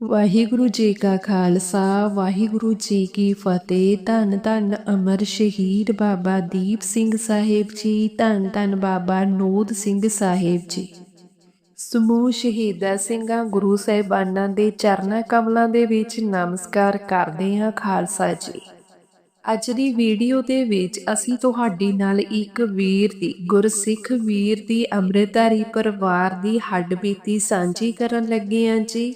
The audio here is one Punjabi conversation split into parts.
ਵਾਹਿਗੁਰੂ ਜੀ ਕਾ ਖਾਲਸਾ, ਵਾਹਿਗੁਰੂ ਜੀ ਕੀ ਫਤਿਹ। ਧੰਨ ਧੰਨ ਅਮਰ ਸ਼ਹੀਦ ਬਾਬਾ ਦੀਪ ਸਿੰਘ ਸਾਹਿਬ ਜੀ, ਧੰਨ ਧੰਨ ਬਾਬਾ ਨੋਦ ਸਿੰਘ ਸਾਹਿਬ ਜੀ। ਸਮੂਹ ਸ਼ਹੀਦਾਂ ਸਿੰਘਾਂ, ਗੁਰੂ ਸਾਹਿਬਾਨਾਂ ਦੇ ਚਰਨਾਂ ਕਮਲਾਂ ਦੇ ਵਿੱਚ ਨਮਸਕਾਰ ਕਰਦੇ ਹਾਂ ਖਾਲਸਾ ਜੀ। ਅੱਜ ਦੀ ਵੀਡੀਓ ਦੇ ਵਿੱਚ ਅਸੀਂ ਤੁਹਾਡੇ ਨਾਲ ਇੱਕ ਵੀਰ ਦੀ, ਗੁਰਸਿੱਖ ਵੀਰ ਦੀ ਅੰਮ੍ਰਿਤਧਾਰੀ ਪਰਿਵਾਰ ਦੀ ਹੱਡਬੀਤੀ ਸਾਂਝੀ ਕਰਨ ਲੱਗੇ ਹਾਂ ਜੀ।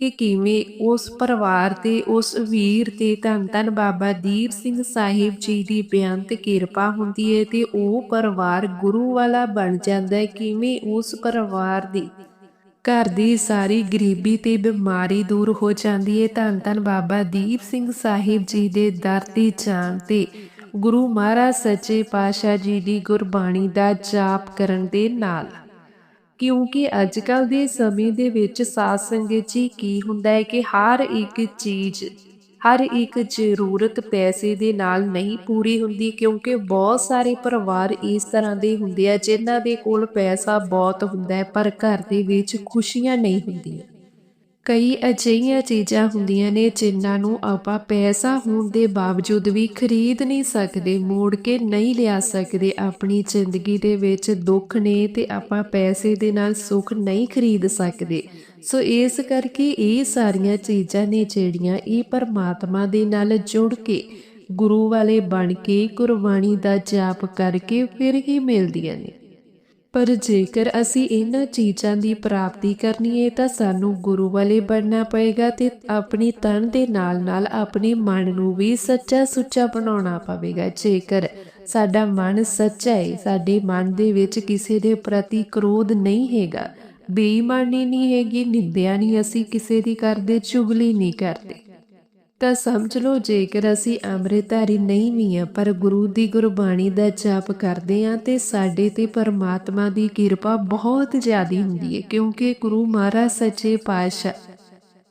ਕਿ ਕਿਵੇਂ ਉਸ ਪਰਿਵਾਰ ਤੇ, ਉਸ ਵੀਰ ਤੇ ਧੰਨ ਧੰਨ ਬਾਬਾ ਦੀਪ ਸਿੰਘ ਸਾਹਿਬ ਜੀ ਦੀ ਬੇਅੰਤ ਕਿਰਪਾ ਹੁੰਦੀ ਹੈ ਤੇ ਉਹ ਪਰਿਵਾਰ ਗੁਰੂ ਵਾਲਾ ਬਣ ਜਾਂਦਾ ਹੈ ਕਿਵੇਂ ਉਸ ਪਰਿਵਾਰ ਦੀ ਘਰ ਦੀ ਸਾਰੀ ਗਰੀਬੀ ਤੇ ਬਿਮਾਰੀ ਦੂਰ ਹੋ ਜਾਂਦੀ ਹੈ ਧੰਨ ਧੰਨ ਬਾਬਾ ਦੀਪ ਸਿੰਘ ਸਾਹਿਬ ਜੀ ਦੇ ਦਰ ਤੇ ਜਾਣ ਤੇ ਗੁਰੂ ਮਹਾਰਾਜ ਸੱਚੇ ਪਾਤਸ਼ਾਹ ਜੀ ਦੀ ਗੁਰਬਾਣੀ ਦਾ ਜਾਪ ਕਰਨ ਦੇ ਨਾਲ। ਕਿਉਂਕਿ ਅੱਜ ਕੱਲ ਦੇ ਸਮੇਂ ਦੇ ਵਿੱਚ ਸਾਧ ਸੰਗਤ ਜੀ ਕੀ ਹੁੰਦਾ ਹੈ ਕਿ ਹਰ ਇੱਕ ਚੀਜ਼, ਹਰ ਇੱਕ ਜ਼ਰੂਰਤ ਪੈਸੇ ਦੇ ਨਾਲ ਨਹੀਂ ਪੂਰੀ ਹੁੰਦੀ ਕਿਉਂਕਿ ਬਹੁਤ ਸਾਰੇ ਪਰਿਵਾਰ ਇਸ ਤਰ੍ਹਾਂ ਦੇ ਹੁੰਦੇ ਆ ਜਿਨ੍ਹਾਂ ਦੇ ਕੋਲ ਪੈਸਾ ਬਹੁਤ ਹੁੰਦਾ ਹੈ ਪਰ ਘਰ ਦੇ ਵਿੱਚ ਖੁਸ਼ੀਆਂ ਨਹੀਂ ਹੁੰਦੀਆਂ। ਕਈ ਅਜਿਹੀਆਂ ਚੀਜ਼ਾਂ ਹੁੰਦੀਆਂ ਨੇ ਜਿਨ੍ਹਾਂ ਨੂੰ ਆਪਾਂ ਪੈਸਾ ਹੋਣ ਦੇ ਬਾਵਜੂਦ ਵੀ ਖਰੀਦ ਨਹੀਂ ਸਕਦੇ, ਮੋੜ ਕੇ ਨਹੀਂ ਲਿਆ ਸਕਦੇ। ਆਪਣੀ ਜ਼ਿੰਦਗੀ ਦੇ ਵਿੱਚ ਦੁੱਖ ਨੇ ਤੇ ਆਪਾਂ ਪੈਸੇ ਦੇ ਨਾਲ ਸੁੱਖ ਨਹੀਂ ਖਰੀਦ ਸਕਦੇ। ਸੋ ਇਸ ਕਰਕੇ ਇਹ ਸਾਰੀਆਂ ਚੀਜ਼ਾਂ ਨੇ ਜਿਹੜੀਆਂ ਇਹ ਪਰਮਾਤਮਾ ਦੇ ਨਾਲ ਜੁੜ ਕੇ ਗੁਰੂ ਵਾਲੇ ਬਣ ਕੇ ਗੁਰਬਾਣੀ ਦਾ ਜਾਪ ਕਰਕੇ ਫਿਰ ਹੀ ਮਿਲਦੀਆਂ ਨੇ। ਪਰ ਜੇਕਰ ਅਸੀਂ ਇਹਨਾਂ ਚੀਜ਼ਾਂ ਦੀ ਪ੍ਰਾਪਤੀ ਕਰਨੀ ਹੈ ਤਾਂ ਸਾਨੂੰ ਗੁਰੂ ਵਾਲੇ ਬਣਨਾ ਪਏਗਾ ਤੇ ਆਪਣੀ ਤਨ ਦੇ ਨਾਲ-ਨਾਲ ਆਪਣੇ ਮਨ ਨੂੰ ਵੀ ਸੱਚਾ ਸੁੱਚਾ ਬਣਾਉਣਾ ਪਵੇਗਾ। ਜੇਕਰ ਸਾਡਾ ਮਨ ਸੱਚਾ ਹੈ ਸਾਡੇ ਮਨ ਦੇ ਵਿੱਚ ਕਿਸੇ ਦੇ ਪ੍ਰਤੀ ਕ੍ਰੋਧ ਨਹੀਂ ਹੈਗਾ, ਬੇਈਮਾਨੀ ਨਹੀਂ ਹੈਗੀ, ਨਿੰਦਿਆ ਨਹੀਂ ਅਸੀਂ ਕਿਸੇ ਦੀ ਕਰਦੇ, ਚੁਗਲੀ ਨਹੀਂ ਕਰਦੇ। ਤਾਂ ਸਮਝ ਲਓ, ਜੇਕਰ ਅਸੀਂ ਅੰਮ੍ਰਿਤਧਾਰੀ ਨਹੀਂ ਵੀ ਆ ਪਰ ਗੁਰੂ ਦੀ ਗੁਰਬਾਣੀ ਦਾ ਜਾਪ ਕਰਦੇ ਆ ਤੇ ਸਾਡੇ ਤੇ ਪਰਮਾਤਮਾ ਦੀ ਕਿਰਪਾ ਬਹੁਤ ਜ਼ਿਆਦੀ ਹੁੰਦੀ ਹੈ, ਕਿਉਂਕਿ ਗੁਰੂ ਮਹਾਰਾਜ ਸੱਚੇ ਪਾਤਸ਼ਾਹ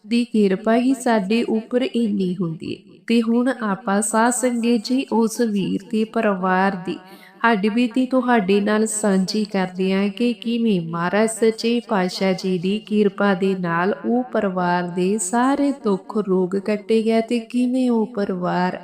ਦੀ ਕਿਰਪਾ ਹੀ ਸਾਡੇ ਉੱਪਰ ਇੰਨੀ ਹੁੰਦੀ ਹੈ। ਤੇ ਹੁਣ ਆਪਾਂ ਸਾਧ ਸੰਗਤ ਜੀ, ਉਸ ਵੀਰ ਤੇ ਪਰਿਵਾਰ ਦੀ ਸਾਡੀ ਬੀਤੀ ਤੁਹਾਡੇ ਨਾਲ ਸਾਂਝੀ ਕਰਦੇ ਹਾਂ ਕਿ ਕਿਵੇਂ ਮਹਾਰਾਜ ਸੱਚੇ ਪਾਤਸ਼ਾਹ ਜੀ ਦੀ ਕਿਰਪਾ ਦੇ ਨਾਲ ਉਹ ਪਰਿਵਾਰ ਦੇ ਸਾਰੇ ਦੁੱਖ ਰੋਗ ਕੱਟੇ ਗਏ ਤੇ ਕਿਵੇਂ ਉਹ ਪਰਿਵਾਰ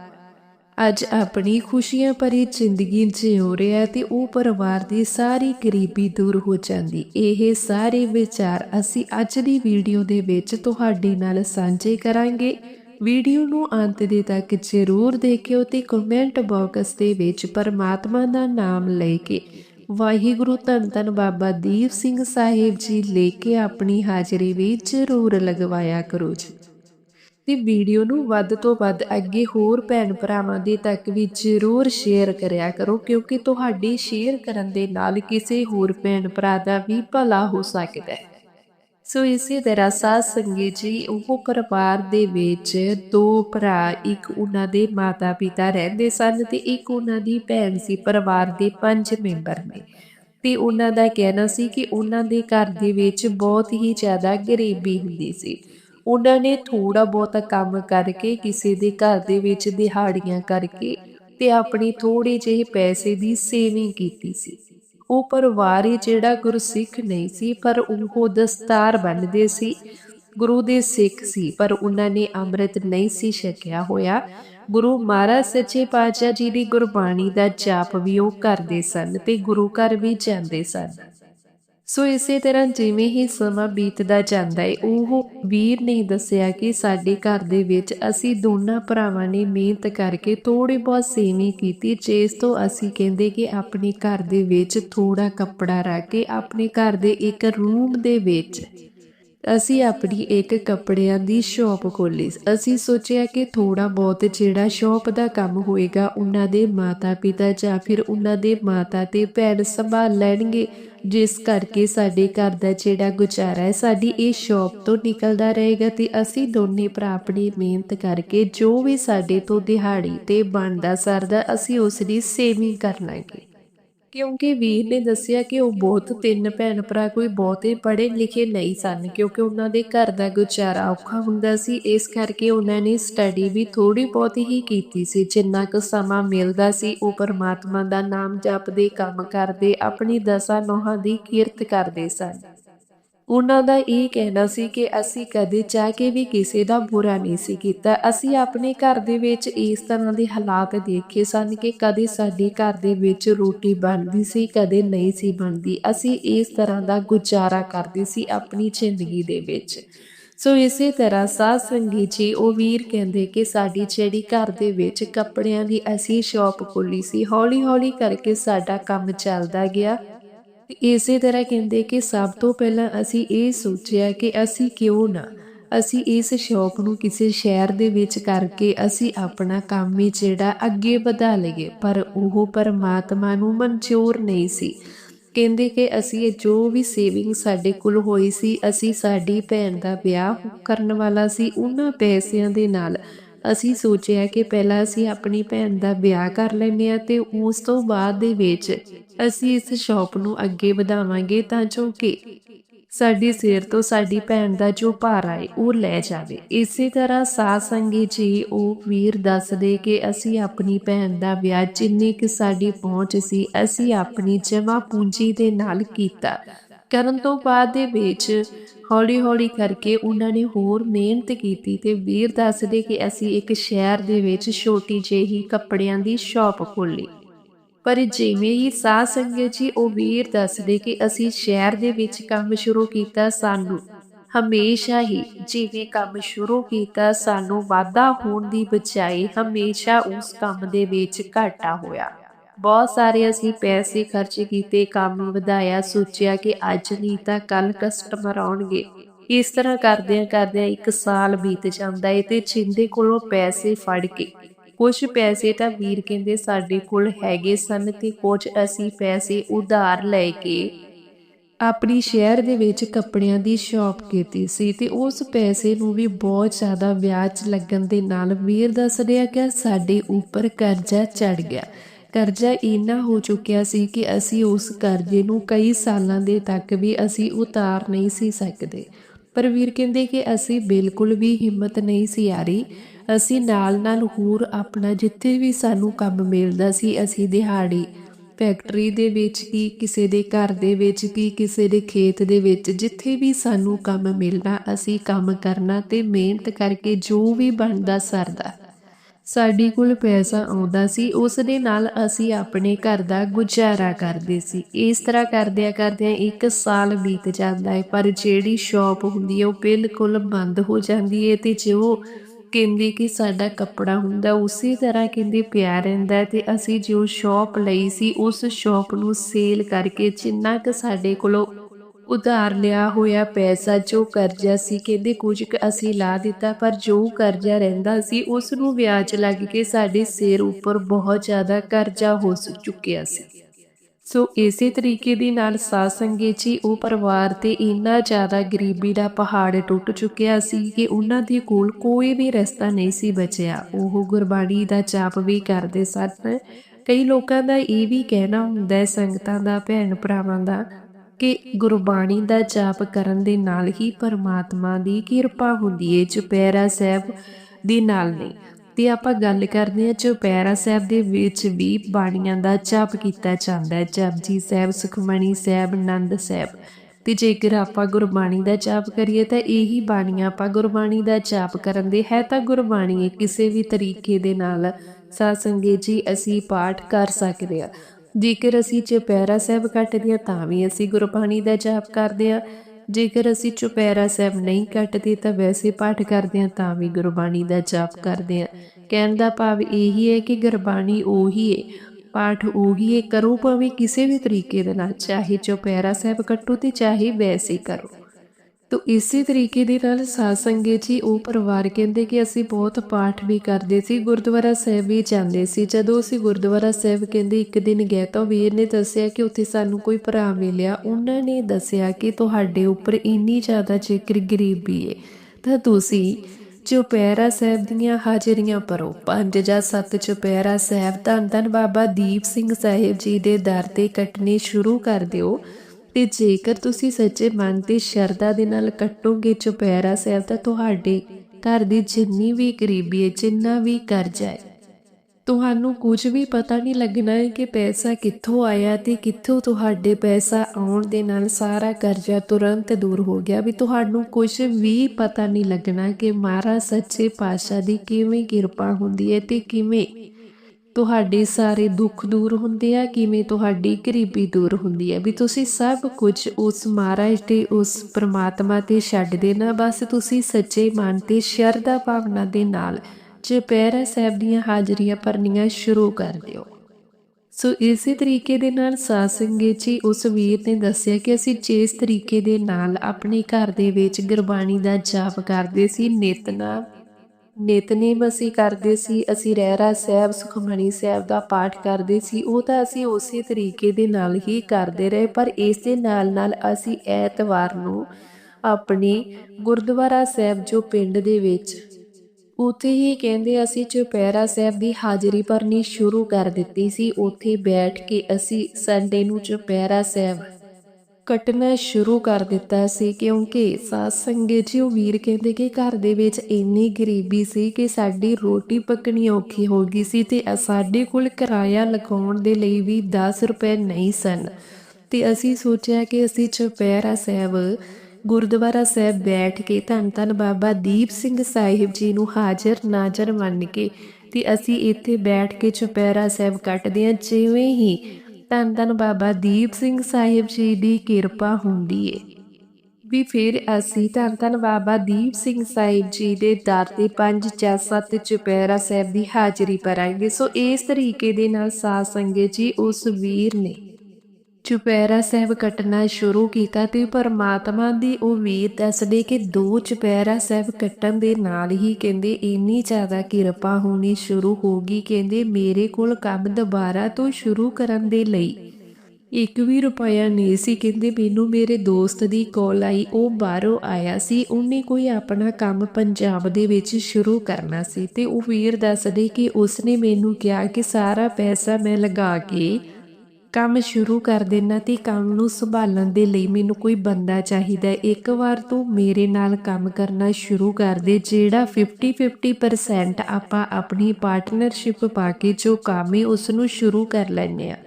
ਅੱਜ ਆਪਣੀ ਖੁਸ਼ੀਆਂ ਭਰੀ ਜ਼ਿੰਦਗੀ ਜਿਉ ਰਿਹਾ ਤੇ ਉਹ ਪਰਿਵਾਰ ਦੀ ਸਾਰੀ ਗਰੀਬੀ ਦੂਰ ਹੋ ਜਾਂਦੀ। ਇਹ ਸਾਰੇ ਵਿਚਾਰ ਅਸੀਂ ਅੱਜ ਦੀ ਵੀਡੀਓ ਦੇ ਵਿੱਚ ਤੁਹਾਡੇ ਨਾਲ ਸਾਂਝੇ ਕਰਾਂਗੇ। ਵੀਡੀਓ ਨੂੰ ਅੰਤ ਦੇ ਤੱਕ ਜ਼ਰੂਰ ਦੇਖਿਓ ਤੇ ਕਮੈਂਟ ਬਾਕਸ ਦੇ ਵਿੱਚ ਪਰਮਾਤਮਾ ਦਾ ਨਾਮ ਲੈ ਕੇ ਵਾਹਿਗੁਰੂ ਧੰਨ ਧੰਨ ਬਾਬਾ ਦੀਪ ਸਿੰਘ ਸਾਹਿਬ ਜੀ ਲੈ ਕੇ ਆਪਣੀ ਹਾਜ਼ਰੀ ਵੀ ਜ਼ਰੂਰ ਲਗਵਾਇਆ ਕਰੋ ਜੀ। ਤੇ ਵੀਡੀਓ ਨੂੰ ਵੱਧ ਤੋਂ ਵੱਧ ਅੱਗੇ ਹੋਰ ਭੈਣ ਭਰਾਵਾਂ ਦੇ ਤੱਕ ਵੀ ਜ਼ਰੂਰ ਸ਼ੇਅਰ ਕਰਿਆ ਕਰੋ, ਕਿਉਂਕਿ ਤੁਹਾਡੀ ਸ਼ੇਅਰ ਕਰਨ ਦੇ ਨਾਲ ਕਿਸੇ ਹੋਰ ਭੈਣ ਭਰਾ ਦਾ ਵੀ ਭਲਾ ਹੋ ਸਕਦਾ ਹੈ। ਸੋ ਇਸੇ ਤਰ੍ਹਾਂ ਸਾਧ ਸੰਗਤ ਜੀ, ਉਹ ਪਰਿਵਾਰ ਦੇ ਵਿੱਚ ਦੋ ਭਰਾ, ਇੱਕ ਉਹਨਾਂ ਦੇ ਮਾਤਾ ਪਿਤਾ ਰਹਿੰਦੇ ਸਨ ਤੇ ਇੱਕ ਉਹਨਾਂ ਦੀ ਭੈਣ ਸੀ, ਪਰਿਵਾਰ ਦੇ ਪੰਜ ਮੈਂਬਰ ਨੇ। ਤੇ ਉਹਨਾਂ ਦਾ ਕਹਿਣਾ ਸੀ ਕਿ ਉਹਨਾਂ ਦੇ ਘਰ ਦੇ ਵਿੱਚ ਬਹੁਤ ਹੀ ਜ਼ਿਆਦਾ ਗਰੀਬੀ ਹੁੰਦੀ ਸੀ। ਉਹਨਾਂ ਨੇ ਥੋੜਾ ਬਹੁਤਾ ਕੰਮ ਕਰਕੇ ਕਿਸੇ ਦੇ ਘਰ ਦੇ ਵਿੱਚ ਦਿਹਾੜੀਆਂ ਕਰਕੇ ਤੇ ਆਪਣੀ ਥੋੜੇ ਜਿਹੇ ਪੈਸੇ ਦੀ ਸੇਵਿੰਗ ਕੀਤੀ ਸੀ। ਉਹ ਪਰਿਵਾਰ ਹੀ ਜਿਹੜਾ ਗੁਰਸਿੱਖ ਨਹੀਂ ਸੀ, ਪਰ ਉਹ ਦਸਤਾਰ ਬੰਨਦੇ ਸੀ, ਗੁਰੂ ਦੇ ਸਿੱਖ ਸੀ, ਪਰ ਉਹਨਾਂ ਨੇ ਅੰਮ੍ਰਿਤ ਨਹੀਂ ਸੀ ਛਕਿਆ ਹੋਇਆ। ਗੁਰੂ ਮਹਾਰਾਜ ਸੱਚੇ ਪਾਤਸ਼ਾਹ ਜੀ ਦੀ ਗੁਰਬਾਣੀ ਦਾ ਜਾਪ ਵੀ ਉਹ ਕਰਦੇ ਸਨ ਤੇ ਗੁਰੂ ਘਰ ਵੀ ਜਾਂਦੇ ਸਨ। ਸੋ ਇਸੇ ਤਰ੍ਹਾਂ ਜਿਵੇਂ ਹੀ ਸਮਾਂ ਬੀਤਦਾ ਜਾਂਦਾ ਹੈ ਉਹ ਵੀਰ ਨੇ ਦੱਸਿਆ ਕਿ ਸਾਡੇ ਘਰ ਦੇ ਵਿੱਚ ਅਸੀਂ ਦੋਨਾਂ ਭਰਾਵਾਂ ਨੇ ਮਿਹਨਤ ਕਰਕੇ ਥੋੜੀ ਬਹੁਤ ਸੇਵੀ ਕੀਤੀ, ਜਿਸ ਤੋਂ ਅਸੀਂ ਕਹਿੰਦੇ ਕਿ ਆਪਣੇ ਘਰ ਦੇ ਵਿੱਚ ਥੋੜਾ ਕੱਪੜਾ ਰੱਖ ਕੇ ਆਪਣੇ ਘਰ ਦੇ ਇੱਕ ਰੂਮ ਦੇ ਵਿੱਚ ਅਸੀਂ ਆਪਣੀ ਇੱਕ ਕੱਪੜਿਆਂ ਦੀ ਸ਼ਾਪ ਖੋਲੀ ਅਸੀਂ ਸੋਚਿਆ ਕਿ ਥੋੜਾ ਬਹੁਤ ਜਿਹੜਾ ਸ਼ਾਪ ਦਾ ਕੰਮ ਹੋਏਗਾ, ਉਹਨਾਂ ਦੇ ਮਾਤਾ ਪਿਤਾ ਜਾਂ ਫਿਰ ਉਹਨਾਂ ਦੇ ਮਾਤਾ ਤੇ ਭੈਣ ਸੰਭਾਲ ਲੈਣਗੇ। ਜਿਸ ਕਰਕੇ ਸਾਡੇ ਘਰ ਦਾ ਜਿਹੜਾ ਗੁਜ਼ਾਰਾ ਹੈ, ਸਾਡੀ ਇਹ ਸ਼ਾਪ ਤੋਂ ਨਿਕਲਦਾ ਰਹੇਗਾ ਤੇ ਅਸੀਂ ਦੋਨੇ ਭਰਾ ਆਪਣੀ ਮਿਹਨਤ ਕਰਕੇ ਜੋ ਵੀ ਸਾਡੇ ਤੋਂ ਦਿਹਾੜੀ ਤੇ ਬਣਦਾ ਸਰਦਾ, ਅਸੀਂ ਉਸ ਦੀ ਸੇਵਿੰਗ ਕਰ ਲਾਂਗੇ। ਕਿਉਂਕਿ ਵੀਰ ਨੇ ਦੱਸਿਆ ਕਿ ਉਹ ਬਹੁਤ ਤਿੰਨ ਭੈਣ ਭਰਾ ਕੋਈ ਬਹੁਤੇ ਪੜ੍ਹੇ ਲਿਖੇ ਨਹੀਂ ਸਨ, ਕਿਉਂਕਿ ਉਹਨਾਂ ਦੇ ਘਰ ਦਾ ਗੁਜ਼ਾਰਾ ਔਖਾ ਹੁੰਦਾ ਸੀ। ਇਸ ਕਰਕੇ ਉਹਨਾਂ ਨੇ ਸਟੱਡੀ ਵੀ ਥੋੜੀ ਬਹੁਤ ਹੀ ਕੀਤੀ ਸੀ। ਜਿੰਨਾ ਕੁ ਸਮਾਂ ਮਿਲਦਾ ਸੀ, ਉਹ ਪਰਮਾਤਮਾ ਦਾ ਨਾਮ ਜਪਦੇ, ਕੰਮ ਕਰਦੇ, ਆਪਣੀ ਦਸਾਂ ਨੋਹਾਂ ਦੀ ਕੀਰਤ ਕਰਦੇ ਸਨ। ਉਹਨਾਂ ਦਾ ਇਹ ਕਹਿਣਾ ਸੀ ਕਿ ਅਸੀਂ ਕਦੇ ਚਾਹ ਕੇ ਵੀ ਕਿਸੇ ਦਾ ਬੁਰਾ ਨਹੀਂ ਸੀ ਕੀਤਾ। ਅਸੀਂ ਆਪਣੇ ਘਰ ਦੇ ਵਿੱਚ ਇਸ ਤਰ੍ਹਾਂ ਦੇ ਹਾਲਾਤ ਦੇਖੇ ਸਨ ਕਿ ਕਦੇ ਸਾਡੇ ਘਰ ਦੇ ਵਿੱਚ ਰੋਟੀ ਬਣਦੀ ਸੀ, ਕਦੇ ਨਹੀਂ ਸੀ ਬਣਦੀ। ਅਸੀਂ ਇਸ ਤਰ੍ਹਾਂ ਦਾ ਗੁਜ਼ਾਰਾ ਕਰਦੇ ਸੀ ਆਪਣੀ ਜ਼ਿੰਦਗੀ ਦੇ ਵਿੱਚ। ਸੋ ਇਸੇ ਤਰ੍ਹਾਂ ਸਾਧ ਸੰਗਤ ਜੀ, ਉਹ ਵੀਰ ਕਹਿੰਦੇ ਕਿ ਸਾਡੀ ਜਿਹੜੀ ਘਰ ਦੇ ਵਿੱਚ ਕੱਪੜਿਆਂ ਦੀ ਅਸੀਂ ਸ਼ਾਪ ਖੋਲੀ ਸੀ ਹੌਲੀ ਹੌਲੀ ਕਰਕੇ ਸਾਡਾ ਕੰਮ ਚੱਲਦਾ ਗਿਆ। ਇਸੇ ਤਰ੍ਹਾਂ ਕਹਿੰਦੇ ਕਿ ਸਭ ਤੋਂ ਪਹਿਲਾਂ ਅਸੀਂ ਇਹ ਸੋਚਿਆ ਕਿ ਅਸੀਂ ਕਿਉਂ ਨਾ, ਅਸੀਂ ਇਸ ਸ਼ੌਕ ਨੂੰ ਕਿਸੇ ਸ਼ਹਿਰ ਦੇ ਵਿੱਚ ਕਰਕੇ ਅਸੀਂ ਆਪਣਾ ਕੰਮ ਹੀ ਜਿਹੜਾ ਅੱਗੇ ਵਧਾ ਲਈਏ, ਪਰ ਉਹ ਪਰਮਾਤਮਾ ਨੂੰ ਮਨਜ਼ੂਰ ਨਹੀਂ ਸੀ। ਕਹਿੰਦੇ ਕਿ ਅਸੀਂ ਇਹ ਜੋ ਵੀ ਸੇਵਿੰਗ ਸਾਡੇ ਕੋਲ ਹੋਈ ਸੀ, ਅਸੀਂ ਸਾਡੀ ਭੈਣ ਦਾ ਵਿਆਹ ਕਰਨ ਵਾਲਾ ਸੀ, ਉਹਨਾਂ ਪੈਸਿਆਂ ਦੇ ਨਾਲ। ਅਸੀਂ ਸੋਚਿਆ ਕਿ ਪਹਿਲਾਂ ਅਸੀਂ ਆਪਣੀ ਭੈਣ ਦਾ ਵਿਆਹ ਕਰ ਲੈਂਦੇ ਆ ਤੇ ਉਸ ਤੋਂ ਬਾਅਦ ਦੇ ਵਿੱਚ ਅਸੀਂ ਇਸ ਸ਼ਾਪ ਨੂੰ ਅੱਗੇ ਵਧਾਵਾਂਗੇ ਤਾਂ ਜੋ ਕਿ ਸਾਡੇ ਸਿਰ ਤੋਂ ਸਾਡੀ ਭੈਣ ਦਾ ਜੋ ਭਾਰ ਆਏ, ਉਹ ਲੈ ਜਾਵੇ। ਇਸੇ ਤਰ੍ਹਾਂ ਸਾਧ ਸੰਗਤ ਜੀ, ਉਹ ਵੀਰ ਦੱਸਦੇ ਕਿ ਅਸੀਂ ਆਪਣੀ ਭੈਣ ਦਾ ਵਿਆਹ ਜਿੰਨੀ ਕਿ ਸਾਡੀ ਪਹੁੰਚ ਸੀ, ਅਸੀਂ ਆਪਣੀ ਜਮਾ ਪੂੰਜੀ ਦੇ ਨਾਲ ਕੀਤਾ। ਕਰਨ ਤੋਂ ਬਾਅਦ ਦੇ ਵਿੱਚ ਹੌਲੀ ਹੌਲੀ ਕਰਕੇ ਉਹਨਾਂ ਨੇ ਹੋਰ ਮਿਹਨਤ ਕੀਤੀ ਤੇ ਵੀਰ ਦੱਸਦੇ ਕਿ ਅਸੀਂ ਇੱਕ ਸ਼ਹਿਰ ਦੇ ਵਿੱਚ ਛੋਟੀ ਜਿਹੀ ਕੱਪੜਿਆਂ ਦੀ ਸ਼ਾਪ ਖੋਲੀ ਪਰ ਜਿਵੇਂ ਹੀ ਸਾਧ ਸੰਗਤ ਜੀ ਉਹ ਵੀਰ ਦੱਸਦੇ ਕਿ ਅਸੀਂ ਸ਼ਹਿਰ ਦੇ ਵਿੱਚ ਕੰਮ ਸ਼ੁਰੂ ਕੀਤਾ ਸਾਨੂੰ ਹਮੇਸ਼ਾ ਹੀ ਜਿਵੇਂ ਕੰਮ ਸ਼ੁਰੂ ਕੀਤਾ ਸਾਨੂੰ ਵਾਧਾ ਹੋਣ ਦੀ ਬਜਾਏ ਹਮੇਸ਼ਾ ਉਸ ਕੰਮ ਦੇ ਵਿੱਚ ਘਾਟਾ ਹੋਇਆ। ਬਹੁਤ ਸਾਰੇ ਅਸੀਂ ਪੈਸੇ ਖਰਚ ਕੀਤੇ, ਕੰਮ ਵਧਾਇਆ, ਸੋਚਿਆ ਕਿ ਅੱਜ ਨਹੀਂ ਤਾਂ ਕੱਲ ਕਸਟਮਰ ਆਉਣਗੇ। ਇਸ ਤਰ੍ਹਾਂ ਕਰਦਿਆਂ ਕਰਦਿਆਂ ਇੱਕ ਸਾਲ ਬੀਤ ਜਾਂਦਾ ਏ ਤੇ ਛਿੰਦੇ ਕੋਲੋਂ ਪੈਸੇ ਫੜ ਕੇ ਕੁਝ ਪੈਸੇ ਤਾਂ ਵੀਰ ਕਹਿੰਦੇ ਸਾਡੇ ਕੋਲ ਹੈਗੇ ਸਨ ਤੇ ਕੁਝ ਅਸੀਂ ਪੈਸੇ ਉਧਾਰ ਲੈ ਕੇ ਆਪਣੀ ਸ਼ਹਿਰ ਦੇ ਵਿੱਚ ਕੱਪੜਿਆਂ ਦੀ ਸ਼ਾਪ ਕੀਤੀ ਸੀ ਤੇ ਉਸ ਪੈਸੇ ਨੂੰ ਵੀ ਬਹੁਤ ਜ਼ਿਆਦਾ ਵਿਆਜ ਲੱਗਣ ਦੇ ਨਾਲ ਵੀਰ ਦੱਸ ਰਿਹਾ ਕਿ ਸਾਡੇ ਉੱਪਰ ਕਰਜ਼ਾ ਚੜ ਗਿਆ। ਕਰਜ਼ਾ ਇੰਨਾ ਹੋ ਚੁੱਕਿਆ ਸੀ ਕਿ ਅਸੀਂ ਉਸ ਕਰਜ਼ੇ ਨੂੰ ਕਈ ਸਾਲਾਂ ਦੇ ਤੱਕ ਵੀ ਅਸੀਂ ਉਤਾਰ ਨਹੀਂ ਸੀ ਸਕਦੇ। ਪਰ ਵੀਰ ਕਹਿੰਦੇ ਕਿ ਅਸੀਂ ਬਿਲਕੁਲ ਵੀ ਹਿੰਮਤ ਨਹੀਂ ਸੀ ਆ ਰਹੀ ਅਸੀਂ ਨਾਲ ਨਾਲ ਹੋਰ ਆਪਣਾ ਜਿੱਥੇ ਵੀ ਸਾਨੂੰ ਕੰਮ ਮਿਲਦਾ ਸੀ, ਅਸੀਂ ਦਿਹਾੜੀ ਫੈਕਟਰੀ ਦੇ ਵਿੱਚ ਕੀ ਕਿਸੇ ਦੇ ਘਰ ਦੇ ਵਿੱਚ ਕੀ ਕਿਸੇ ਦੇ ਖੇਤ ਦੇ ਵਿੱਚ ਜਿੱਥੇ ਵੀ ਸਾਨੂੰ ਕੰਮ ਮਿਲਣਾ ਅਸੀਂ ਕੰਮ ਕਰਨਾ ਤੇ ਮਿਹਨਤ ਕਰਕੇ ਜੋ ਵੀ ਬਣਦਾ ਸਰਦਾ। ਸਾਡੀ ਕੋਲ ਪੈਸਾ ਆਉਂਦਾ ਸੀ ਉਸ ਦੇ ਨਾਲ ਅਸੀਂ ਆਪਣੇ ਘਰ ਦਾ ਗੁਜ਼ਾਰਾ ਕਰਦੇ ਸੀ। ਇਸ ਤਰ੍ਹਾਂ ਕਰਦਿਆਂ ਕਰਦਿਆਂ ਇੱਕ ਸਾਲ ਬੀਤ ਜਾਂਦਾ ਹੈ, ਪਰ ਜਿਹੜੀ ਸ਼ਾਪ ਹੁੰਦੀ ਹੈ, ਉਹ ਬਿਲਕੁਲ ਬੰਦ ਹੋ ਜਾਂਦੀ ਹੈ ਤੇ ਜੋ ਕਹਿੰਦੀ ਕਿ ਸਾਡਾ ਕੱਪੜਾ ਹੁੰਦਾ, ਉਸੇ ਤਰ੍ਹਾਂ ਕਹਿੰਦੀ ਪਿਆ ਰਹਿੰਦਾ ਹੈ ਤੇ ਅਸੀਂ ਜੋ ਸ਼ਾਪ ਲਈ ਸੀ, ਉਸ ਸ਼ਾਪ ਨੂੰ ਸੇਲ ਕਰਕੇ ਜਿੰਨਾ ਕਿ ਸਾਡੇ ਕੋਲੋਂ ਉਧਾਰ ਲਿਆ ਹੋਇਆ ਪੈਸਾ, ਜੋ ਕਰਜ਼ਾ ਸੀ, ਕਹਿੰਦੇ ਕੁਝ ਕੁ ਅਸੀਂ ਲਾ ਦਿੱਤਾ, ਪਰ ਜੋ ਕਰਜ਼ਾ ਰਹਿੰਦਾ ਸੀ, ਉਸ ਨੂੰ ਵਿਆਜ ਲੱਗ ਕੇ ਸਾਡੇ ਸਿਰ ਉੱਪਰ ਬਹੁਤ ਜ਼ਿਆਦਾ ਕਰਜ਼ਾ ਹੋ ਚੁੱਕਿਆ ਸੀ। ਸੋ ਇਸੇ ਤਰੀਕੇ ਦੇ ਨਾਲ ਸਾਧ ਸੰਗਤ ਜੀ, ਉਹ ਪਰਿਵਾਰ ਤੇ ਇੰਨਾ ਜ਼ਿਆਦਾ ਗਰੀਬੀ ਦਾ ਪਹਾੜ ਟੁੱਟ ਚੁੱਕਿਆ ਸੀ ਕਿ ਉਹਨਾਂ ਦੇ ਕੋਲ ਕੋਈ ਵੀ ਰਸਤਾ ਨਹੀਂ ਸੀ ਬਚਿਆ। ਉਹ ਗੁਰਬਾਣੀ ਦਾ ਜਾਪ ਵੀ ਕਰਦੇ ਸਨ। ਕਈ ਲੋਕਾਂ ਦਾ ਇਹ ਵੀ ਕਹਿਣਾ ਹੁੰਦਾ ਹੈ, ਸੰਗਤਾਂ ਦਾ ਭੈਣ ਭਰਾਵਾਂ ਦਾ, ਕਿ ਗੁਰਬਾਣੀ ਦਾ ਜਾਪ ਕਰਨ ਦੇ ਨਾਲ ਹੀ ਪਰਮਾਤਮਾ ਦੀ ਕਿਰਪਾ ਹੁੰਦੀ ਹੈ ਚੁਪਹਿਰਾ ਸਾਹਿਬ ਦੇ ਨਾਲ ਨਹੀਂ। ਤੇ ਆਪਾਂ ਗੱਲ ਕਰਦੇ ਹਾਂ ਚੁਪਹਿਰਾ ਸਾਹਿਬ ਦੇ ਵਿੱਚ ਵੀ ਬਾਣੀਆਂ ਦਾ ਜਾਪ ਕੀਤਾ ਜਾਂਦਾ ਹੈ, ਜਪਜੀ ਸਾਹਿਬ ਸੁਖਮਣੀ ਸਾਹਿਬ ਆਨੰਦ ਸਾਹਿਬ। ਤੇ ਜੇਕਰ ਆਪਾਂ ਗੁਰਬਾਣੀ ਦਾ ਜਾਪ ਕਰੀਏ ਤਾਂ ਇਹੀ ਬਾਣੀਆਂ ਆਪਾਂ ਗੁਰਬਾਣੀ ਦਾ ਜਾਪ ਕਰਨ ਦੇ ਹੈ ਤਾਂ ਗੁਰਬਾਣੀ ਕਿਸੇ ਵੀ ਤਰੀਕੇ ਦੇ ਨਾਲ ਸਾਧ ਜੀ ਅਸੀਂ ਪਾਠ ਕਰ ਸਕਦੇ ਹਾਂ। ਜੇਕਰ ਅਸੀਂ ਚੁਪਹਿਰਾ ਸਾਹਿਬ ਕੱਟਦੇ ਹਾਂ ਤਾਂ ਵੀ ਅਸੀਂ ਗੁਰਬਾਣੀ ਦਾ ਜਾਪ ਕਰਦੇ ਹਾਂ। ਜੇਕਰ ਅਸੀਂ ਚੁਪਹਿਰਾ ਸਾਹਿਬ ਨਹੀਂ ਕੱਟਦੇ ਤਾਂ ਵੈਸੇ ਪਾਠ ਕਰਦੇ ਹਾਂ ਤਾਂ ਵੀ ਗੁਰਬਾਣੀ ਦਾ ਜਾਪ ਕਰਦੇ ਹਾਂ। ਕਹਿਣ ਦਾ ਭਾਵ ਇਹੀ ਹੈ ਕਿ ਗੁਰਬਾਣੀ ਉਹੀ ਹੈ, ਪਾਠ ਉਹੀ ਹੈ, ਕਰੋ ਭਾਵੇਂ ਕਿਸੇ ਵੀ ਤਰੀਕੇ ਦੇ ਨਾਲ, ਚਾਹੇ ਚੁਪਹਿਰਾ ਸਾਹਿਬ ਕੱਟੋ ਤੇ ਚਾਹੇ ਵੈਸੇ ਕਰੋ। ਤੋ ਇਸੇ ਤਰੀਕੇ ਦੇ ਨਾਲ ਸਾਧ ਸੰਗਤ ਜੀ, ਉਹ ਪਰਿਵਾਰ ਕਹਿੰਦੇ ਕਿ ਅਸੀਂ ਬਹੁਤ ਪਾਠ ਵੀ ਕਰਦੇ ਸੀ, ਗੁਰਦੁਆਰਾ ਸਾਹਿਬ ਵੀ ਜਾਂਦੇ ਸੀ। ਜਦੋਂ ਅਸੀਂ ਗੁਰਦੁਆਰਾ ਸਾਹਿਬ ਕਹਿੰਦੇ ਇੱਕ ਦਿਨ ਗਏ ਤਾਂ ਵੀਰ ਨੇ ਦੱਸਿਆ ਕਿ ਉੱਥੇ ਸਾਨੂੰ ਕੋਈ ਭਰਾ ਮਿਲਿਆ। ਉਹਨਾਂ ਨੇ ਦੱਸਿਆ ਕਿ ਤੁਹਾਡੇ ਉੱਪਰ ਇੰਨੀ ਜ਼ਿਆਦਾ ਜ਼ਿਕਰ ਗਰੀਬੀ ਹੈ ਤਾਂ ਤੁਸੀਂ ਚੁਪਹਿਰਾ ਸਾਹਿਬ ਦੀਆਂ ਹਾਜ਼ਰੀਆਂ ਭਰੋ। ਪੰਜ ਜਾਂ ਸੱਤ ਚੁਪਹਿਰਾ ਸਾਹਿਬ ਧੰਨ ਧੰਨ ਬਾਬਾ ਦੀਪ ਸਿੰਘ ਸਾਹਿਬ ਜੀ ਦੇ ਦਰ ਤੇ ਕੱਟਣੇ ਸ਼ੁਰੂ ਕਰ ਦਿਓ। ਤੇ ਜੇਕਰ ਤੁਸੀਂ ਸੱਚੇ ਮਨ ਤੇ ਸ਼ਰਧਾ ਦੇ ਨਾਲ ਕੱਟੋਗੇ ਚੁਪਹਿਰਾ ਸਾਹਿਬ, ਤਾਂ ਤੁਹਾਡੇ ਘਰ ਦੀ ਜਿੰਨੀ ਵੀ ਗਰੀਬੀ ਹੈ, ਜਿੰਨਾ ਵੀ ਕਰਜ਼ਾ ਹੈ, ਤੁਹਾਨੂੰ ਕੁਝ ਵੀ ਪਤਾ ਨਹੀਂ ਲੱਗਣਾ ਹੈ ਕਿ ਪੈਸਾ ਕਿੱਥੋਂ ਆਇਆ ਤੇ ਕਿੱਥੋਂ ਤੁਹਾਡੇ ਪੈਸਾ ਆਉਣ ਦੇ ਨਾਲ ਸਾਰਾ ਕਰਜ਼ਾ ਤੁਰੰਤ ਦੂਰ ਹੋ ਗਿਆ। ਵੀ ਤੁਹਾਨੂੰ ਕੁਝ ਵੀ ਪਤਾ ਨਹੀਂ ਲੱਗਣਾ ਕਿ ਮਹਾਰਾਜ ਸੱਚੇ ਪਾਤਸ਼ਾਹ ਦੀ ਕਿਵੇਂ ਕਿਰਪਾ ਹੁੰਦੀ ਹੈ ਤੇ ਕਿਵੇਂ ਤੁਹਾਡੇ ਸਾਰੇ ਦੁੱਖ ਦੂਰ ਹੁੰਦੇ ਆ, ਕਿਵੇਂ ਤੁਹਾਡੀ ਗਰੀਬੀ ਦੂਰ ਹੁੰਦੀ ਹੈ ਵੀ ਤੁਸੀਂ ਸਭ ਕੁਝ ਉਸ ਮਹਾਰਾਜ ਤੇ, ਉਸ ਪ੍ਰਮਾਤਮਾ ਤੇ ਛੱਡ ਦੇਣਾ, ਬਸ ਤੁਸੀਂ ਸੱਚੇ ਮਨ ਤੇ ਸ਼ਰਧਾ ਭਾਵਨਾ ਦੇ ਨਾਲ ਚੁਪਹਿਰਾ ਸਾਹਿਬ ਦੀਆਂ ਹਾਜ਼ਰੀਆਂ ਭਰਨੀਆਂ ਸ਼ੁਰੂ ਕਰ ਦਿਓ। ਸੋ ਇਸੇ ਤਰੀਕੇ ਦੇ ਨਾਲ ਸਾਧ ਸੰਗਤ ਜੀ, ਉਸ ਵੀਰ ਨੇ ਦੱਸਿਆ ਕਿ ਅਸੀਂ ਜਿਸ ਤਰੀਕੇ ਦੇ ਨਾਲ ਆਪਣੇ ਘਰ ਦੇ ਵਿੱਚ ਗੁਰਬਾਣੀ ਦਾ ਜਾਪ ਕਰਦੇ ਸੀ ਨਿਤਨਾਮ ਨਿਤਨੇਮ ਅਸੀਂ ਕਰਦੇ ਸੀ, ਅਸੀਂ ਰਹਿਰਾ ਸਾਹਿਬ ਸੁਖਮਣੀ ਸਾਹਿਬ ਦਾ ਪਾਠ ਕਰਦੇ ਸੀ, ਉਹ ਤਾਂ ਅਸੀਂ ਉਸੇ ਤਰੀਕੇ ਦੇ ਨਾਲ ਹੀ ਕਰਦੇ ਰਹੇ, ਪਰ ਇਸ ਦੇ ਨਾਲ ਨਾਲ ਅਸੀਂ ਐਤਵਾਰ ਨੂੰ ਆਪਣੀ ਗੁਰਦੁਆਰਾ ਸਾਹਿਬ ਜੋ ਪਿੰਡ ਦੇ ਵਿੱਚ ਉੱਥੇ ਹੀ ਕਹਿੰਦੇ ਅਸੀਂ ਚੁਪਹਿਰਾ ਸਾਹਿਬ ਦੀ ਹਾਜ਼ਰੀ ਭਰਨੀ ਸ਼ੁਰੂ ਕਰ ਦਿੱਤੀ ਸੀ, ਉੱਥੇ ਬੈਠ ਕੇ ਅਸੀਂ ਸੰਡੇ ਨੂੰ ਚੁਪਹਿਰਾ ਸਾਹਿਬ ਕੱਟਣਾ ਸ਼ੁਰੂ ਕਰ ਦਿੱਤਾ ਸੀ ਕਿਉਂਕਿ ਸਾਧ ਸੰਗਤ ਜੀ ਉਹ ਵੀਰ ਕਹਿੰਦੇ ਕਿ ਘਰ ਦੇ ਵਿੱਚ ਇੰਨੀ ਗਰੀਬੀ ਸੀ ਕਿ ਸਾਡੀ ਰੋਟੀ ਪੱਕਣੀ ਔਖੀ ਹੋ ਗਈ ਸੀ ਤੇ ਸਾਡੇ ਕੋਲ ਕਿਰਾਇਆ ਲਗਾਉਣ ਦੇ ਲਈ ਵੀ 10 ਰੁਪਏ ਨਹੀਂ ਸਨ। ਤੇ ਅਸੀਂ ਸੋਚਿਆ ਕਿ ਅਸੀਂ ਚੁਪਹਿਰਾ ਸਾਹਿਬ, ਗੁਰਦੁਆਰਾ ਸਾਹਿਬ ਬੈਠ ਕੇ ਧੰਨ ਧੰਨ ਬਾਬਾ ਦੀਪ ਸਿੰਘ ਸਾਹਿਬ ਜੀ ਨੂੰ ਹਾਜ਼ਰ ਨਾਜ਼ਰ ਮੰਨ ਕੇ ਤੇ ਅਸੀਂ ਇੱਥੇ ਬੈਠ ਕੇ ਚੁਪਹਿਰਾ ਸਾਹਿਬ ਕੱਟਦੇ ਹਾਂ, ਜਿਵੇਂ ਹੀ ਧੰਨ ਧੰਨ ਬਾਬਾ ਦੀਪ ਸਿੰਘ ਸਾਹਿਬ ਜੀ ਦੀ ਕਿਰਪਾ ਹੁੰਦੀ ਏ। ਵੀ ਫਿਰ ਅਸੀਂ ਧੰਨ ਧੰਨ ਬਾਬਾ ਦੀਪ ਸਿੰਘ ਸਾਹਿਬ ਜੀ ਦੇ ਦਰ ਤੇ ਪੰਜ ਜੈਸਾ ਤੇ ਚੁਪਹਿਰਾ ਸਾਹਿਬ ਦੀ ਹਾਜ਼ਰੀ ਭਰਾਂਗੇ। ਸੋ ਇਸ ਤਰੀਕੇ ਦੇ ਨਾਲ ਸਾਧ ਸੰਗਤ ਜੀ, ਉਸ ਵੀਰ ਨੇ ਚੁਪਹਿਰਾ ਸਾਹਿਬ ਕੱਟਣਾ ਸ਼ੁਰੂ ਕੀਤਾ ਤੇ ਪਰਮਾਤਮਾ ਦੀ ਉਹ ਵੀਰ ਦੱਸਦੇ ਕਿ ਦੋ ਚੁਪਹਿਰਾ ਸਾਹਿਬ ਕੱਟਣ ਦੇ ਨਾਲ ਹੀ ਕਹਿੰਦੇ, ਇੰਨੀ ਜ਼ਿਆਦਾ ਕਿਰਪਾ ਹੋਣੀ ਸ਼ੁਰੂ ਹੋ ਗਈ, ਕਹਿੰਦੇ, ਮੇਰੇ ਕੋਲ ਕੰਮ ਦੁਬਾਰਾ ਤੋਂ ਸ਼ੁਰੂ ਕਰਨ ਦੇ ਲਈ। ਇੱਕ ਵੀ ਰੁਪਇਆ ਨਹੀਂ ਸੀ, ਕਹਿੰਦੇ, ਮੈਨੂੰ ਮੇਰੇ ਦੋਸਤ ਦੀ ਕਾਲ ਆਈ, ਉਹ ਬਾਹਰੋਂ ਆਇਆ ਸੀ, ਉਹਨੇ ਕੋਈ ਆਪਣਾ ਕੰਮ ਪੰਜਾਬ ਦੇ ਵਿੱਚ ਸ਼ੁਰੂ ਕਰਨਾ ਸੀ। ਤੇ ਉਹ ਵੀਰ ਦੱਸਦੇ ਕਿ ਉਸਨੇ ਮੈਨੂੰ ਕਿਹਾ ਕਿ ਸਾਰਾ ਪੈਸਾ ਮੈਂ ਲਗਾ ਕੇ ਕੰਮ ਸ਼ੁਰੂ ਕਰ ਦੇਣਾ ਤੇ ਕੰਮ ਨੂੰ ਸੰਭਾਲਣ ਦੇ ਲਈ ਮੈਨੂੰ ਕੋਈ ਬੰਦਾ ਚਾਹੀਦਾ ਇੱਕ ਵਾਰ ਤੂੰ ਮੇਰੇ ਨਾਲ ਕੰਮ ਕਰਨਾ ਸ਼ੁਰੂ ਕਰ ਦੇ, ਜਿਹੜਾ 50-50% ਆਪਾਂ ਆਪਣੀ ਪਾਰਟਨਰਸ਼ਿਪ ਪਾ ਕੇ ਜੋ ਕੰਮ ਹੈ ਉਸ ਨੂੰ ਸ਼ੁਰੂ ਕਰ ਲੈਣੇ ਆ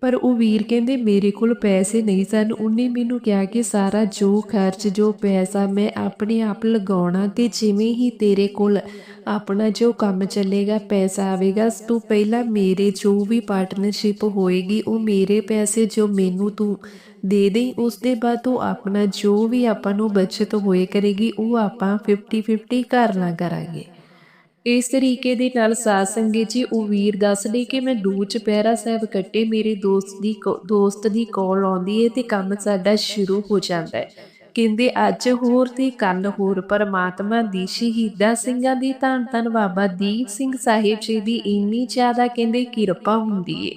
ਪਰ ਉਹ ਵੀਰ ਕਹਿੰਦੇ, ਮੇਰੇ ਕੋਲ ਪੈਸੇ ਨਹੀਂ ਸਨ। ਉਹਨੇ ਮੈਨੂੰ ਕਿਹਾ ਕਿ, ਸਾਰਾ ਜੋ ਖਰਚ, ਜੋ ਪੈਸਾ ਮੈਂ ਆਪਣੇ ਆਪ ਲਗਾਉਣਾ ਤੇ ਜਿਵੇਂ ਹੀ ਤੇਰੇ ਕੋਲ ਆਪਣਾ ਜੋ ਕੰਮ ਚੱਲੇਗਾ, ਪੈਸਾ ਆਵੇਗਾ, ਤੂੰ ਪਹਿਲਾਂ ਮੇਰੇ ਜੋ ਵੀ ਪਾਰਟਨਰਸ਼ਿਪ ਹੋਏਗੀ, ਉਹ ਮੇਰੇ ਪੈਸੇ ਜੋ ਮੈਨੂੰ ਤੂੰ ਦੇ ਦੇ ਉਸ ਦੇ ਬਾਅਦ ਤੂੰ ਆਪਣਾ ਜੋ ਵੀ ਆਪਾਂ ਨੂੰ ਬਚਤ ਹੋਏ ਕਰੇਗੀ, ਉਹ ਆਪਾਂ 50 50 ਕਰਨਾ ਕਰਾਂਗੇ। ਇਸ ਤਰੀਕੇ ਦੇ ਨਾਲ ਸਾਧ ਸੰਗਤ ਜੀ, ਉਹ ਵੀਰ ਦੱਸਦੇ ਕਿ ਮੈਂ ਦੋ ਚੁਪਹਿਰਾ ਸਾਹਿਬ ਕੱਟੇ, ਮੇਰੇ ਦੋਸਤ ਦੀ ਦੋਸਤ ਦੀ ਕਾਲ ਆਉਂਦੀ ਹੈ ਤੇ ਕੰਮ ਸਾਡਾ ਸ਼ੁਰੂ ਹੋ ਜਾਂਦਾ ਹੈ ਕਹਿੰਦੇ, ਅੱਜ ਹੋਰ ਤੇ ਕੱਲ ਹੋਰ, ਪਰਮਾਤਮਾ ਦੀ, ਸ਼ਹੀਦਾਂ ਸਿੰਘਾਂ ਦੀ ਧੰਨ ਧੰਨ ਬਾਬਾ ਦੀਪ ਸਿੰਘ ਸਾਹਿਬ ਜੀ ਦੀ ਇੰਨੀ ਜ਼ਿਆਦਾ ਕਹਿੰਦੇ ਕਿਰਪਾ ਹੁੰਦੀ ਏ।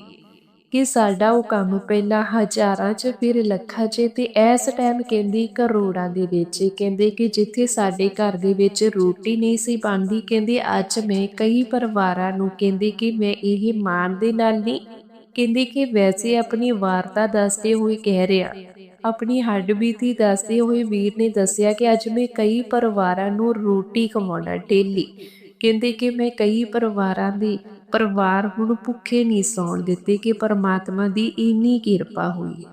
ਕਿ ਸਾਡਾ ਉਹ ਕੰਮ ਪਹਿਲਾਂ ਹਜ਼ਾਰਾਂ 'ਚ, ਫਿਰ ਲੱਖਾਂ 'ਚ ਤੇ ਇਸ ਟਾਈਮ ਕਹਿੰਦੀ ਕਰੋੜਾਂ ਦੇ ਵਿੱਚ। ਕਹਿੰਦੇ ਕਿ ਜਿੱਥੇ ਸਾਡੇ ਘਰ ਦੇ ਵਿੱਚ ਰੋਟੀ ਨਹੀਂ ਸੀ ਬਣਦੀ, ਕਹਿੰਦੇ ਅੱਜ ਮੈਂ ਕਈ ਪਰਿਵਾਰਾਂ ਨੂੰ ਕਹਿੰਦੇ ਕਿ ਮੈਂ ਇਹ ਮਾਨ ਦੇ ਨਾਲ ਨਹੀਂ, ਕਹਿੰਦੀ ਕਿ ਵੈਸੇ ਆਪਣੀ ਵਾਰਤਾ ਦੱਸਦੇ ਹੋਏ ਕਹਿ ਰਿਹਾ। ਆਪਣੀ ਹੱਡਬੀਤੀ ਦੱਸਦੇ ਹੋਏ ਵੀਰ ਨੇ ਦੱਸਿਆ ਕਿ ਅੱਜ ਮੈਂ ਕਈ ਪਰਿਵਾਰਾਂ ਨੂੰ ਰੋਟੀ ਖਵਾਉਣਾ ਡੇਲੀ। ਕਹਿੰਦੇ ਕਿ ਮੈਂ ਕਈ ਪਰਿਵਾਰਾਂ ਦੀ ਪਰਿਵਾਰ ਹੁਣ ਭੁੱਖੇ ਨਹੀਂ ਸੌਣ ਦਿੱਤੇ ਕਿ ਪਰਮਾਤਮਾ ਦੀ ਇੰਨੀ ਕਿਰਪਾ ਹੋਈ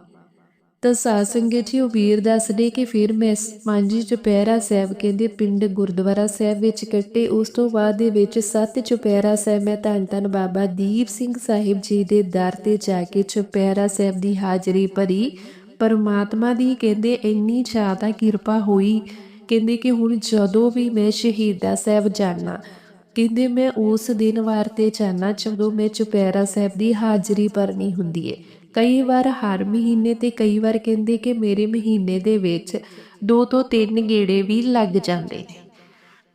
ਤਾਂ ਸਾਧ ਸੰਗਤ ਜੀ, ਉਹ ਵੀਰ ਦੱਸਦੇ ਕਿ ਫਿਰ ਮੈਂ ਪੰਜ ਚੁਪਹਿਰਾ ਸਾਹਿਬ ਕਹਿੰਦੇ, ਪਿੰਡ ਗੁਰਦੁਆਰਾ ਸਾਹਿਬ ਵਿੱਚ ਕੱਟੇ। ਉਸ ਤੋਂ ਬਾਅਦ ਦੇ ਵਿੱਚ ਸੱਤ ਚੁਪਹਿਰਾ ਸਾਹਿਬ, ਮੈਂ ਧੰਨ ਧੰਨ ਬਾਬਾ ਦੀਪ ਸਿੰਘ ਸਾਹਿਬ ਜੀ ਦੇ ਦਰ ਤੇ ਜਾ ਕੇ ਚੁਪਹਿਰਾ ਸਾਹਿਬ ਦੀ ਹਾਜ਼ਰੀ ਭਰੀ। ਪਰਮਾਤਮਾ ਦੀ ਕਹਿੰਦੇ, ਇੰਨੀ ਜ਼ਿਆਦਾ ਕਿਰਪਾ ਹੋਈ। ਕਹਿੰਦੇ ਕਿ ਹੁਣ ਜਦੋਂ ਵੀ ਮੈਂ ਸ਼ਹੀਦਾ ਸਾਹਿਬ ਜਾਣਾ ਕਹਿੰਦੇ, ਮੈਂ ਉਸ ਦਿਨ ਵਾਰ ਤੇ ਜਾਣਾ ਜਦੋਂ ਮੈਂ ਚੁਪਹਿਰਾ ਸਾਹਿਬ ਦੀ ਹਾਜ਼ਰੀ ਭਰਨੀ ਹੁੰਦੀ ਏ। ਕਈ ਵਾਰ ਹਰ ਮਹੀਨੇ ਤੇ ਕਈ ਵਾਰ ਕਹਿੰਦੇ ਕਿ ਮੇਰੇ ਮਹੀਨੇ ਦੇ ਵਿੱਚ ਦੋ ਤੋਂ ਤਿੰਨ ਗੇੜੇ ਵੀ ਲੱਗ ਜਾਂਦੇ ਨੇ।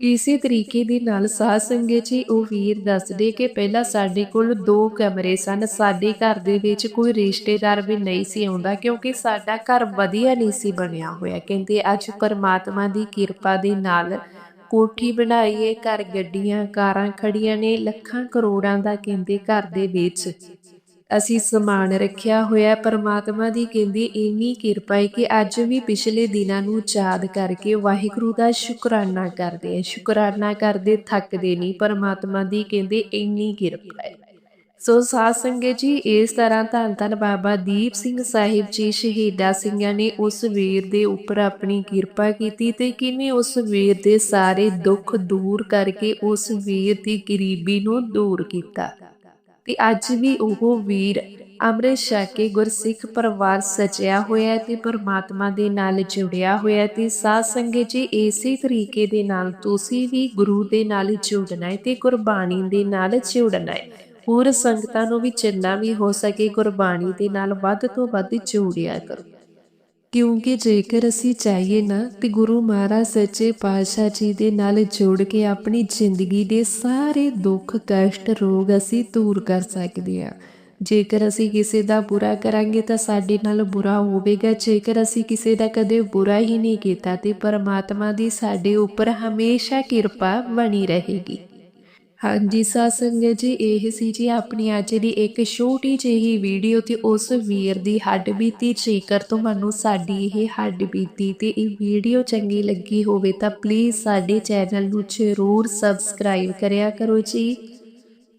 ਇਸੇ ਤਰੀਕੇ ਦੇ ਨਾਲ ਸਾਧ ਸੰਗਤ ਜੀ, ਉਹ ਵੀਰ ਦੱਸਦੇ ਕਿ ਪਹਿਲਾਂ ਸਾਡੇ ਕੋਲ ਦੋ ਕਮਰੇ ਸਨ। ਸਾਡੇ ਘਰ ਦੇ ਵਿੱਚ ਕੋਈ ਰਿਸ਼ਤੇਦਾਰ ਵੀ ਨਹੀਂ ਸੀ ਆਉਂਦਾ ਕਿਉਂਕਿ ਸਾਡਾ ਘਰ ਵਧੀਆ ਨਹੀਂ ਸੀ ਬਣਿਆ ਹੋਇਆ। ਕਹਿੰਦੇ, ਅੱਜ ਪਰਮਾਤਮਾ ਦੀ ਕਿਰਪਾ ਦੇ ਨਾਲ ਕੋਠੀ ਬਣਾਈਏ, ਘਰ ਗੱਡੀਆਂ, ਕਾਰਾਂ ਖੜੀਆਂ ਨੇ, ਲੱਖਾਂ ਕਰੋੜਾਂ ਦਾ ਕਹਿੰਦੇ ਘਰ ਦੇ ਵਿੱਚ ਅਸੀਂ ਸਮਾਨ ਰੱਖਿਆ ਹੋਇਆ ਹੈ। ਪਰਮਾਤਮਾ ਦੀ ਕਹਿੰਦੇ ਇੰਨੀ ਕਿਰਪਾ ਹੈ ਕਿ ਅੱਜ ਵੀ ਪਿਛਲੇ ਦਿਨਾਂ ਨੂੰ ਯਾਦ ਕਰਕੇ ਵਾਹਿਗੁਰੂ ਦਾ ਸ਼ੁਕਰਾਨਾ ਕਰਦੇ ਆ ਸ਼ੁਕਰਾਨਾ ਕਰਦੇ ਥੱਕਦੇ ਨਹੀਂ, ਪਰਮਾਤਮਾ ਦੀ ਕਹਿੰਦੇ ਇੰਨੀ ਕਿਰਪਾ ਹੈ ਸੋ ਸਾਧ ਸੰਗਤ ਜੀ, ਇਸ ਤਰ੍ਹਾਂ ਧੰਨ ਧੰਨ ਬਾਬਾ ਦੀਪ ਸਿੰਘ ਸਾਹਿਬ ਜੀ ਸ਼ਹੀਦਾ ਸਿੰਘਾਂ ਨੇ ਉਸ ਵੀਰ ਦੇ ਉੱਪਰ ਆਪਣੀ ਕਿਰਪਾ ਕੀਤੀ ਤੇ ਕਿਵੇਂ ਉਸ ਵੀਰ ਦੇ ਸਾਰੇ ਦੁੱਖ ਦੂਰ ਕਰਕੇ ਉਸ ਵੀਰ ਦੀ ਗਰੀਬੀ ਨੂੰ ਦੂਰ ਕੀਤਾ। ਤੇ ਅੱਜ ਵੀ ਉਹ ਵੀਰ ਅੰਮ੍ਰਿਤ ਛਕ ਕੇ ਗੁਰਸਿੱਖ ਪਰਿਵਾਰ ਸਜਿਆ ਹੋਇਆ ਤੇ ਪਰਮਾਤਮਾ ਦੇ ਨਾਲ ਜੁੜਿਆ ਹੋਇਆ ਤੇ ਸਾਧ ਸੰਗਤ ਜੀ, ਇਸੇ ਤਰੀਕੇ ਦੇ ਨਾਲ ਤੁਸੀਂ ਵੀ ਗੁਰੂ ਦੇ ਨਾਲ ਜੁੜਨਾ ਹੈ ਤੇ ਗੁਰਬਾਣੀ ਦੇ ਨਾਲ ਜੁੜਨਾ ਹੈ। ਹੋਰ ਸੰਗਤਾਂ ਨੂੰ ਵੀ ਜਿੰਨਾ ਵੀ ਹੋ ਸਕੇ ਗੁਰਬਾਣੀ ਦੇ ਨਾਲ ਵੱਧ ਤੋਂ ਵੱਧ ਜੋੜਿਆ ਕਰੋ। ਕਿਉਂਕਿ ਜੇਕਰ ਅਸੀਂ ਚਾਹੀਏ ਨਾ ਤੇ ਗੁਰੂ ਮਹਾਰਾਜ ਸੱਚੇ ਪਾਤਸ਼ਾਹ ਜੀ ਦੇ ਨਾਲ ਜੁੜ ਕੇ ਆਪਣੀ ਜ਼ਿੰਦਗੀ ਦੇ ਸਾਰੇ ਦੁੱਖ, ਕਸ਼ਟ, ਰੋਗ ਅਸੀਂ ਦੂਰ ਕਰ ਸਕਦੇ ਹਾਂ। ਜੇਕਰ ਅਸੀਂ ਕਿਸੇ ਦਾ ਬੁਰਾ ਕਰਾਂਗੇ ਤਾਂ ਸਾਡੇ ਨਾਲ ਬੁਰਾ ਹੋਵੇਗਾ। ਜੇਕਰ ਅਸੀਂ ਕਿਸੇ ਦਾ ਕਦੇ ਬੁਰਾ ਹੀ ਨਹੀਂ ਕੀਤਾ ਤੇ ਪਰਮਾਤਮਾ ਦੀ ਸਾਡੇ ਉੱਪਰ ਹਮੇਸ਼ਾ ਕਿਰਪਾ ਬਣੀ ਰਹੇਗੀ। ਹਾਂਜੀ ਸਾਧ ਜੀ, ਇਹ ਸੀ ਜੀ ਆਪਣੀ ਅੱਜ ਦੀ ਇੱਕ ਛੋਟੀ ਜਿਹੀ ਵੀਡੀਓ ਤੇ ਉਸ ਵੀਰ ਦੀ ਹੱਡ ਬੀਤੀ, ਜੇਕਰ ਤੁਹਾਨੂੰ ਸਾਡੀ ਇਹ ਹੱਡ ਬੀਤੀ ਤੇ ਇਹ ਵੀਡੀਓ ਚੰਗੀ ਲੱਗੀ ਹੋਵੇ ਤਾਂ ਪਲੀਜ਼ ਸਾਡੇ ਚੈਨਲ ਨੂੰ ਜ਼ਰੂਰ ਸਬਸਕ੍ਰਾਈਬ ਕਰਿਆ ਕਰੋ ਜੀ।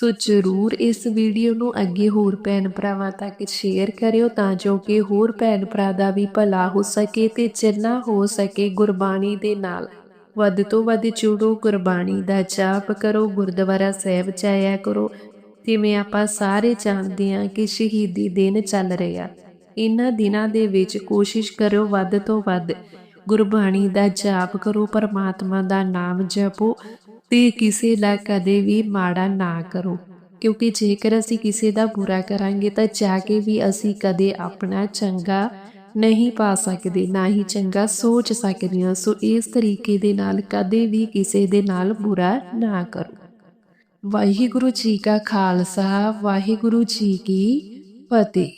ਸੋ ਜ਼ਰੂਰ ਇਸ ਵੀਡੀਓ ਨੂੰ ਅੱਗੇ ਹੋਰ ਭੈਣ ਭਰਾਵਾਂ ਤੱਕ ਸ਼ੇਅਰ ਕਰਿਓ ਤਾਂ ਜੋ ਕਿ ਹੋਰ ਭੈਣ ਭਰਾ ਦਾ ਵੀ ਭਲਾ ਹੋ ਸਕੇ ਤੇ ਜਿੰਨਾ ਹੋ ਸਕੇ ਗੁਰਬਾਣੀ ਦੇ ਨਾਲ। ਵੱਧ ਤੋਂ ਵੱਧ ਜੁੜੋ, ਗੁਰਬਾਣੀ ਦਾ ਜਾਪ ਕਰੋ, ਗੁਰਦੁਆਰਾ ਸਾਹਿਬ ਜਾਇਆ ਕਰੋ। ਜਿਵੇਂ ਆਪਾਂ ਸਾਰੇ ਜਾਣਦੇ ਹਾਂ ਕਿ ਸ਼ਹੀਦੀ ਦਿਨ ਚੱਲ ਰਿਹਾ। ਇਹਨਾਂ ਦਿਨਾਂ ਦੇ ਵਿੱਚ ਕੋਸ਼ਿਸ਼ ਕਰੋ ਵੱਧ ਤੋਂ ਵੱਧ ਗੁਰਬਾਣੀ ਦਾ ਜਾਪ ਕਰੋ, ਪਰਮਾਤਮਾ ਦਾ ਨਾਮ ਜਪੋ। ਤੇ ਕਿਸੇ ਦਾ ਕਦੇ ਵੀ ਮਾੜਾ ਨਾ ਕਰੋ। ਕਿਉਂਕਿ ਜੇਕਰ ਅਸੀਂ ਕਿਸੇ ਦਾ ਬੁਰਾ ਕਰਾਂਗੇ ਤਾਂ ਜਾ ਕੇ ਵੀ ਅਸੀਂ ਕਦੇ ਆਪਣਾ ਚੰਗਾ ਨਹੀਂ ਪਾ ਸਕਦੇ, ਨਾ ਹੀ ਚੰਗਾ ਸੋਚ ਸਕਦੇ ਹਾਂ। ਸੋ ਇਸ ਤਰੀਕੇ ਦੇ ਨਾਲ ਕਦੇ ਵੀ ਕਿਸੇ ਦੇ ਨਾਲ ਬੁਰਾ ਨਾ ਕਰੋ। ਵਾਹਿਗੁਰੂ ਜੀ ਕਾ ਖਾਲਸਾ, ਵਾਹਿਗੁਰੂ ਜੀ ਕੀ ਫਤਿਹ।